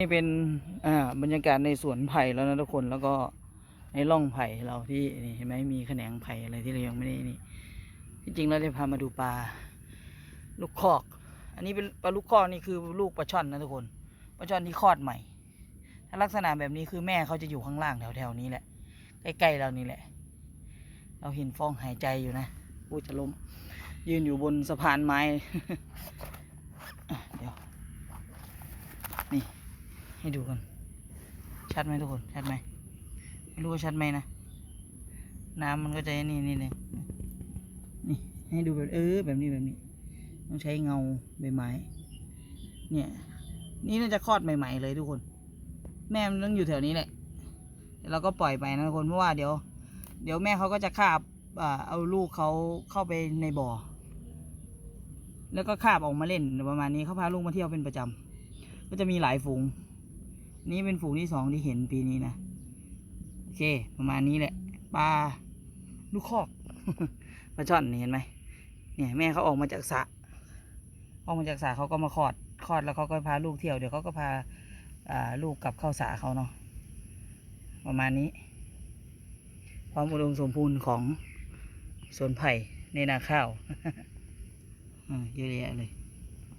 นี่เป็นอ่าบรรยากาศในสวนไผ่แล้วนะทุกคนแล้วก็ในร่องไผ่เราที่นี่เห็นไหมมีแขนงไผ่อะไรที่เรายังไม่ได้นี่ที่จริงเราได้พามาดูปลาลูกคอก อันนี้เป็นปลาลูกคอกนี่คือลูกปลาช่อนนะทุกคนปลาช่อนที่คลอดใหม่ ถ้าลักษณะแบบนี้คือแม่เขาจะอยู่ข้างล่างแถวๆนี้แหละใกล้ๆเรานี่แหละ เราเห็นฟองหายใจอยู่นะพูดจะล้มยืนอยู่บนสะพานไม้อะเดี๋ยวนี่ ให้ดูกันชัดไหมทุกคน ชัดไหมไม่รู้ว่าชัดไหมนะ น้ำมันก็จะนี่นี่นี่นี่ให้ดูแบบเออแบบนี้แบบนี้ ต้องใช้เงาใบไม้ เนี่ย นี่น่าจะคลอดใหม่ ๆ เลยทุกคน แม่มันต้องอยู่แถวนี้แหละเดี๋ยวเราก็ปล่อยไปนะทุกคนเพราะว่าเดี๋ยว เดี๋ยวแม่เขาก็จะคาบเอาลูกเขาเข้าไปในบ่อ แล้วก็คาบออกมาเล่นประมาณนี้เขาพาลูกมาเที่ยวเป็นประจำก็จะมีหลายฝูง นี่เป็นฝูงที่สองที่เห็นปีนี้นะ โอเค ประมาณนี้แหละ ปลาลูกคอกปลาช่อนนี่เห็นไหมเนี่ยแม่เขาออกมาจากสระออกมาจากสระเขาก็มาคลอดคลอดแล้วเขาก็พาลูกเที่ยวเดี๋ยวเขาก็พาอ่าลูกกลับเข้าสระเขาเนาะประมาณนี้ ความอุดมสมบูรณ์ของสวนไผ่ในนาข้าวอ่าเยอะแยะเลย